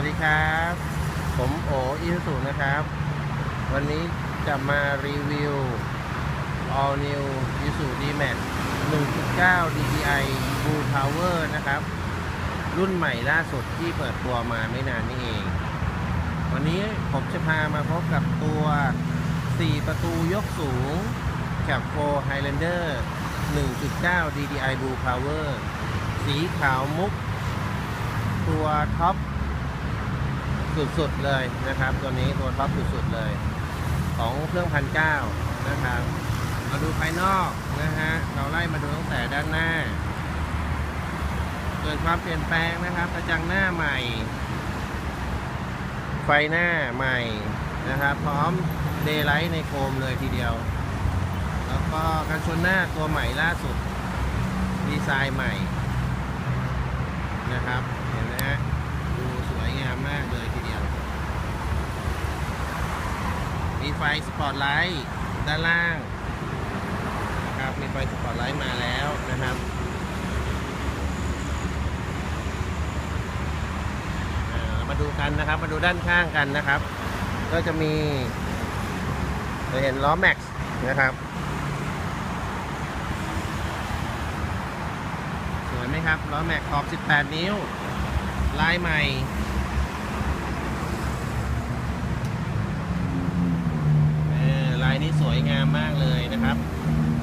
วัสดีครับ ผมโออิสุนะครับ วันนี้จะมารีวิว All New Isuzu D-Max 1.9 DDI Blue Power นะครับ รุ่นใหม่ล่าสุดที่เปิดตัวมาไม่นานนี่เอง วันนี้ผมจะพามาพบกับตัว 4 ประตูยกสูง Cap 4 Highlander 1.9 DDI Blue Power สีขาวมุก ตัวท็อป สุดๆเลยนะครับ ตัวนี้ตัวท็อปสุดๆเลย ของเครื่องพันเก้านะครับมาดูภายนอกนะฮะเราไล่มาดูตั้งแต่ด้านหน้า เกิดความเปลี่ยนแปลงนะครับกระจังหน้าใหม่ ไฟหน้าใหม่นะครับ พร้อมเดย์ไลท์ในโคมเลยทีเดียว แล้วก็กันชนหน้าตัวใหม่ล่าสุด ดีไซน์ใหม่นะครับ เห็นไหมฮะดูสวยงามมากเลยทีเดียว มีไฟสปอตไลท์ด้านล่างนะครับมีไฟสปอตไลท์มาแล้วนะครับมาดูกันนะครับ มาดูด้านข้างกันนะครับ ก็จะมีเราเห็นล้อแม็กซ์นะครับสวยไหมครับล้อแม็กขอบ 18 นิ้ว ลายใหม่ เออลายนี้สวยงามมากเลยนะครับ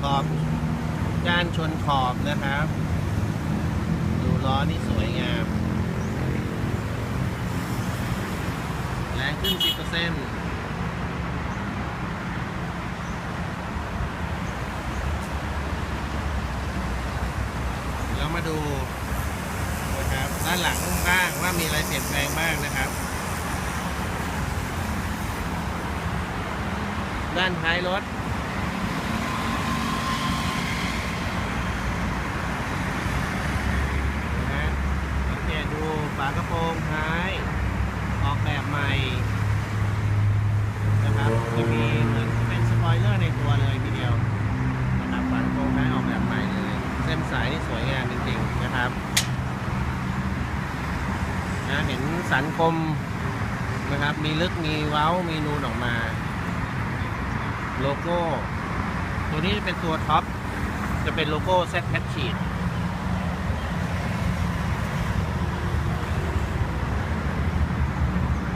ขอบก้านชนขอบนะครับ ดูล้อนี่สวยงามแรงขึ้น 10%แล้วมาดูนะครับด้านหลังบ้างว่ามีอะไรเปลี่ยนแปลงบ้างนะครับ ด้านท้ายรถ นะฮะสังเกตดูฝากระโปรงท้าย ออกแบบใหม่นะครับจะมีเหมือนเป็นสปอยเลอร์ในตัวเลยทีเดียวนะครับฝากระโปรงท้ายออกแบบใหม่เลยเส้นสายนี่สวยงามจริงๆนะครับนะเห็นสันคมนะครับ มีลึกมีเว้ามีนูนออกมา โลโก้ ตัวนี้เป็นตัวท็อปจะเป็นโลโก้เซตแพทชีด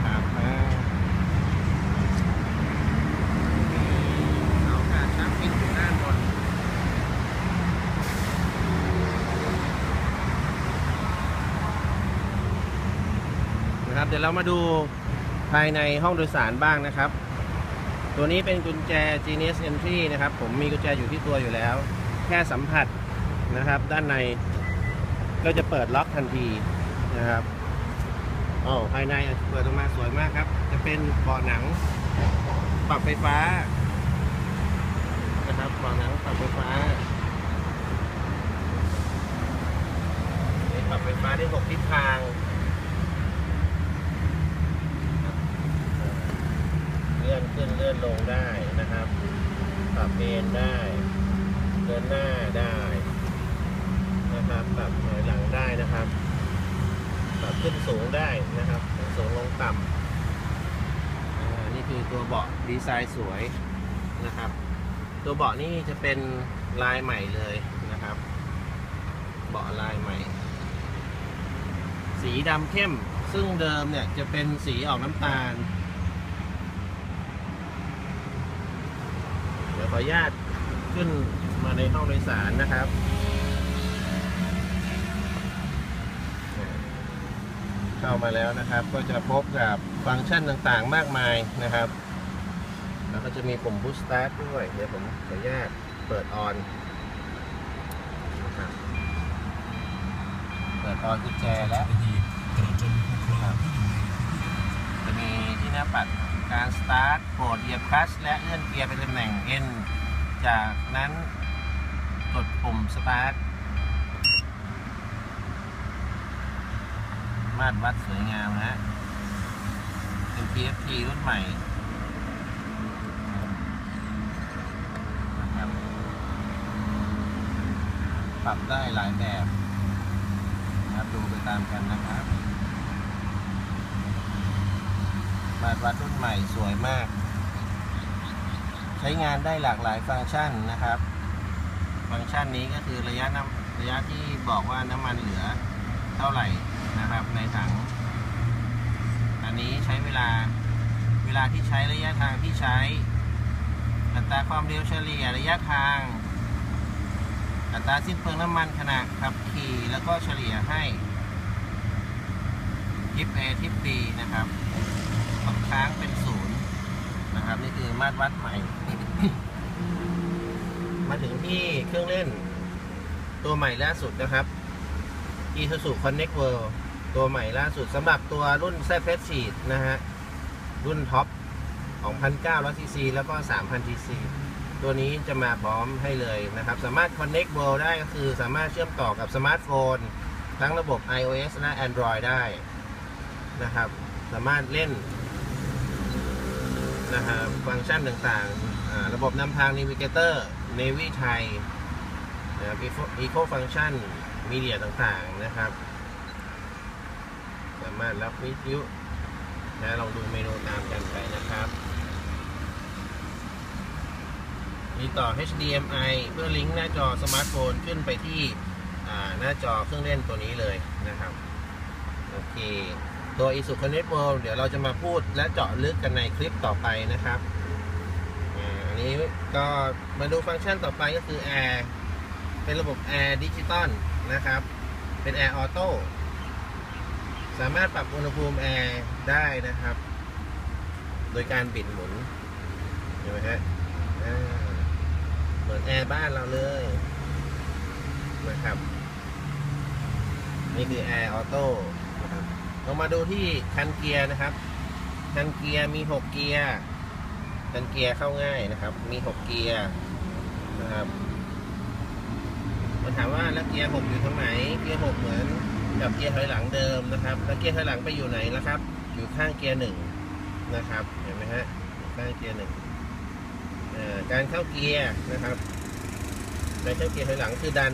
ครับอ่าเอากาชักฟินอยู่ด้านบน นะครับ เดี๋ ยวเรามาดูภายในห้องโดยสารบ้างนะครับ ตัวนี้เป็นกุญแจ Genius Entry นะครับ ผมมีกุญแจอยู่ที่ตัวอยู่แล้ว แค่สัมผัสนะครับ ด้านในก็จะเปิดล็อกทันทีนะครับอ๋อภายในเปิดออกมาสวยมากครับ จะเป็นเบาะหนังปรับไฟฟ้า นะครับเบาะหนังปรับไฟฟ้าปรับไฟฟ้าได้หกทิศทาง เลื่ อนลื่อนลงได้นะครับ ปรับเอนได้ เดินหน้าได้นะครับ ปรับถอยหลังได้นะครับ ปรับขึ้นสูงได้นะครับสูงลงต่ำอ่านี่คือตัวเบาะดีไซน์สวยนะครับ ตัวเบาะนี่จะเป็นลายใหม่เลยนะครับ เบาะลายใหม่ สีดำเข้มซึ่งเดิมเนี่ยจะเป็นสีออกน้ำตาล เดี๋ยว ขออนุญาตขึ้นมาในห้องโดยสารนะครับ เข้ามาแล้วนะครับ ก็จะพบกับฟังก์ชันต่างๆมากมายนะครับ แล้วก็จะมีปุ่ม Push Start ด้วย เดี๋ยวผมขออนุญาตเปิดออนนะครับเปิดออนกุญแจแล้วครับจะมีที่หน้าปัด การสตาร์ทโปรดเหยียบคลัชและเลื่อนเกียร์ไปตำแหน่ง N จากนั้นกดปุ่มสตาร์ทมาตรวัดสวยงามนะฮะเป็น PFT รุ่นใหม่นะครับปรับได้หลายแบบนะครับดูไปตามกันนะครับ มาตรวัดรุ่นใหม่สวยมาก ใช้งานได้หลากหลายฟังก์ชันนะครับ ฟังก์ชันนี้ก็คือระยะน้ำระยะที่บอกว่าน้ำมันเหลือเท่าไหร่นะครับในถัง อันนี้ใช้เวลาเวลาที่ใช้ระยะทางที่ใช้อัตราความเร็วเฉลี่ยระยะทาง อัตราสิ้นเปลืองน้ำมันขณะขับขี่แล้วก็เฉลี่ยให้ทิป A ทิป B นะครับ ตกค้างเป็นศูนย์นะครับ นี่คือมาตรวัดใหม่ มาถึงที่เครื่องเล่น ตัวใหม่ล่าสุดนะครับ Isuzu Connect World ตัวใหม่ล่าสุดสำหรับตัวรุ่น z f s 4นะฮะ รุ่นท็อปของ1,900ซีซีแล้วก็ 3,000ซีซีตัวนี้จะมาพร้อมให้เลยนะครับ สามารถ Connect World ได้ก็คือสามารถเชื่อมต่อกับสมาร์ทโฟน ทั้งระบบ iOS และ Android ได้นะครับ สามารถเล่น นะครับฟังก์ชันต่างๆ ระบบนำทาง Navigator Navy ไทยนะครับ Eco Function มีเดียต่างๆนะครับ สามารถรับวิทยุนะลองดูเมนูตามกันไปนะครับมีต่อ HDMI เพื่อลิงก์หน้าจอสมาร์ทโฟนขึ้นไปที่หน้าจอเครื่องเล่นตัวนี้เลยนะครับ โอเค ตัว Isuzu Connect World เดี๋ยวเราจะมาพูดและเจาะลึกกันในคลิปต่อไปนะครับอันนี้ก็มาดูฟังก์ชันต่อไปก็คือ Air เป็นระบบ Air ดิจิตอลนะครับ เป็น Air Auto สามารถปรับอุณหภูมิแอร์ได้นะครับ โดยการบิดหมุนเห็นไหมฮะเหมือนแอร์บ้านเราเลยนะครับ นี่คือแอร์ออโต้นะครับ เรามาดูที่คันเกียร์นะครับ คันเกียร์มี6เกียร์ คันเกียร์เข้าง่ายนะครับ มี6เกียร์นะครับมาถามว่าแล้วเกียร์6อยู่ตรงไหน เกียร์6เหมือนกับเกียร์ถอยหลังเดิมนะครับ แล้วเกียร์ถอยหลังไปอยู่ไหนล่ะครับ อยู่ข้างเกียร์หนึ่งนะครับ เห็นไหมฮะ ข้างเกียร์หนึ่งการเข้าเกียร์นะครับการเข้าเกียร์ถอยหลังคือดัน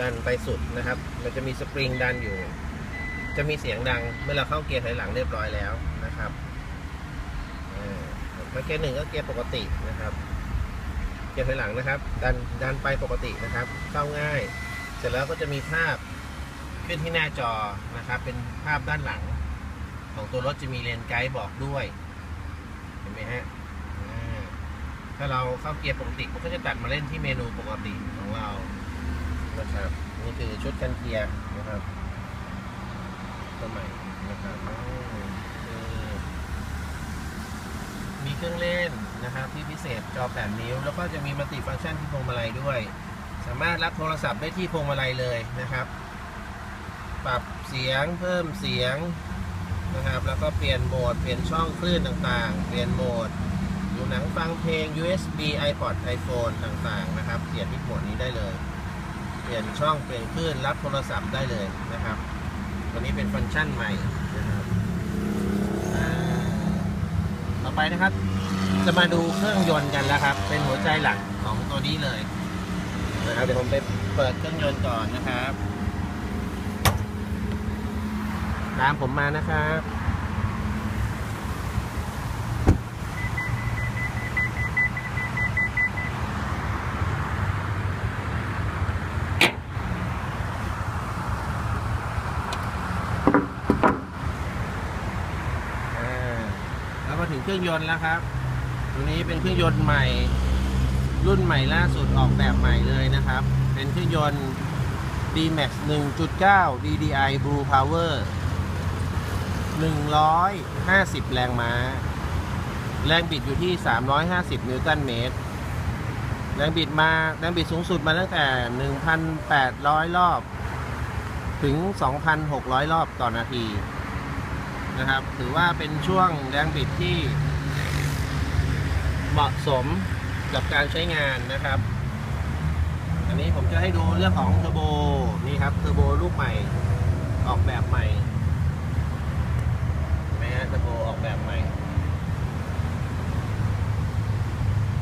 ดันไปสุดนะครับ มันจะมีสปริงดันอยู่ จะมีเสียงดังเมื่อเราเข้าเกียร์ถอยหลังเรียบร้อยแล้วนะครับเอ่อถ้าเกียร์หนึ่งก็เกียร์ปกตินะครับ เกียร์ถอยหลังนะครับ ดันดันไปปกตินะครับ เข้าง่าย เสร็จแล้วก็จะมีภาพขึ้นที่หน้าจอนะครับ เป็นภาพด้านหลัง ของตัวรถจะมีเลนไกด์บอกด้วย เห็นไหมฮะถ้าเราเข้าเกียร์ปกติมันก็จะตัดมาเล่นที่เมนูปกติของเรานะครับนี่คือชุดกันเกียร์นะครับ ใหม่นะครับมีเครื่องเล่นนะครับที่พิเศษจอ 8 นิ้ว แล้วก็จะมีมัลติฟังก์ชันที่พวงมาลัยด้วย สามารถรับโทรศัพท์ได้ที่พวงมาลัยเลยนะครับ ปรับเสียงเพิ่มเสียงนะครับ แล้วก็เปลี่ยนโหมด เปลี่ยนช่องคลื่นต่างๆ เปลี่ยนโหมดดูหนังฟังเพลง USB iPod iPhone ต่างๆ นะครับ เปลี่ยนที่โหมดนี้ได้เลย เปลี่ยนช่องเปลี่ยนคลื่นรับโทรศัพท์ได้เลยนะครับ ตัวนี้เป็นฟังก์ชันใหม่นะครับต่อไปนะครับ จะมาดูเครื่องยนต์กันแล้วครับ เป็นหัวใจหลักของตัวนี้เลยนะครับเดี๋ยวผมไปเปิดเครื่องยนต์ก่อนนะครับ ตามผมมานะครับ อ่าแล้วมาถึง เครื่องยนต์แล้วครับตัวนี้เป็นเครื่องยนต์ใหม่ รุ่นใหม่ล่าสุดออกแบบใหม่เลยนะครับ เป็นเครื่องยนต์ D-Max 1.9 DDI Blue Power 150 แรงม้า แรงบิดอยู่ที่ 350 นิวตันเมตร แรงบิดมา แรงบิดสูงสุดมาตั้งแต่ 1,800 รอบ ถึง 2,600 รอบต่อนาที นะครับ ถือว่าเป็นช่วงแรงบิดที่ เหมาะสมกับการใช้งานนะครับ อันนี้ผมจะให้ดูเรื่องของเทอร์โบนี่ครับเทอร์โบลูกใหม่ ออกแบบใหม่เห็นไหมฮะเทอร์โบออกแบบใหม่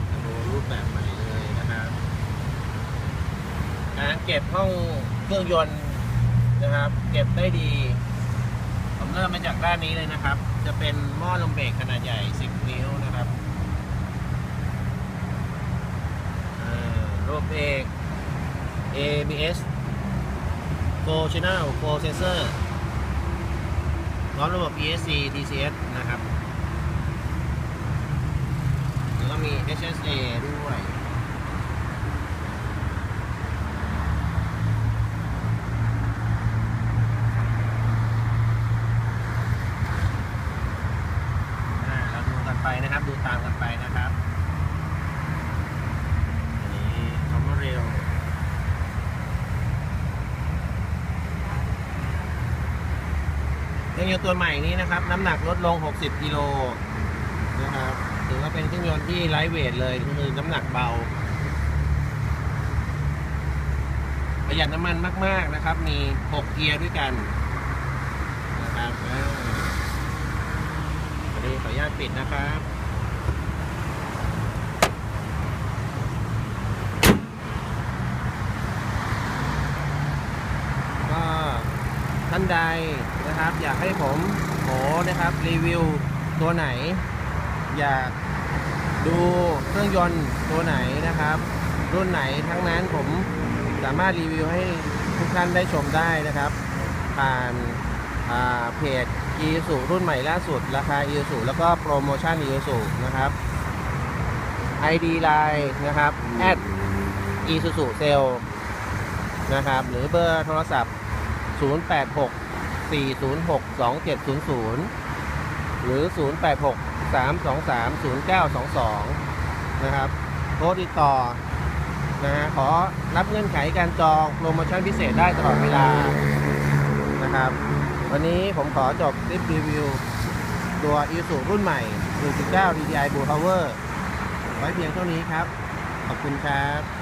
เทอร์โบรูปแบบใหม่เลยนะครับการเก็บห้องเครื่องยนต์นะครับ เก็บได้ดี สำหรับริ่มมาจากด้านนี้เลยนะครับ จะเป็นหม้อลมเบรกขนาดใหญ่ 10 นิ้วนะครับรูปเอก ABS 4 Channel 4 Sensor พร้อมระบบ ESC TCS นะครับ แล้วก็มี HSA ด้วย อ่าเราดูกันไปนะครับ ดูตามกันไปนะครับอันนี้คอมเร็วเค รื่องยนต์ตัวใหม่นี้นะครับ น้ำหนักลดลง 60 กิโลนะครับถือว่าเป็นเครื่องยนต์ที่ไลท์เวทเลยคือน้ำหนักเบา ประหยัดน้ำมันมาก ๆนะครับ มี 6 เกียร์ด้วยกันนะครับวันนี้ขออนุญาตปิดนะครับก็ท่านใด นะครับ อยากให้ผมโหนะครับรีวิวตัวไหน อยากดูเครื่องยนต์ตัวไหนนะครับ รุ่นไหนทั้งนั้นผมสามารถรีวิวให้ทุกท่านได้ชมได้นะครับ ผ่านาเพจ e s u รุ่นใหม่ล่าสุด ราคา e s u แล้วก็โปรโมชั่น e s u นะครับ ID Line นะครับ at e s u s u sale นะครับ หรือเบอร์โทรศัพท์ 086 406 2700 หรือ 086 323 0922 นะครับโทรติดต่อนะฮะขอรับเงื่อนไขการจองโปรโมชั่นพิเศษได้ตลอดเวลานะครับ วันนี้ผมขอจบคลิปรีวิว ตัว i s u รุ่นใหม่ 1.9 DDI Blue Power ไว้เพียงเท่านี้ครับ ขอบคุณครับ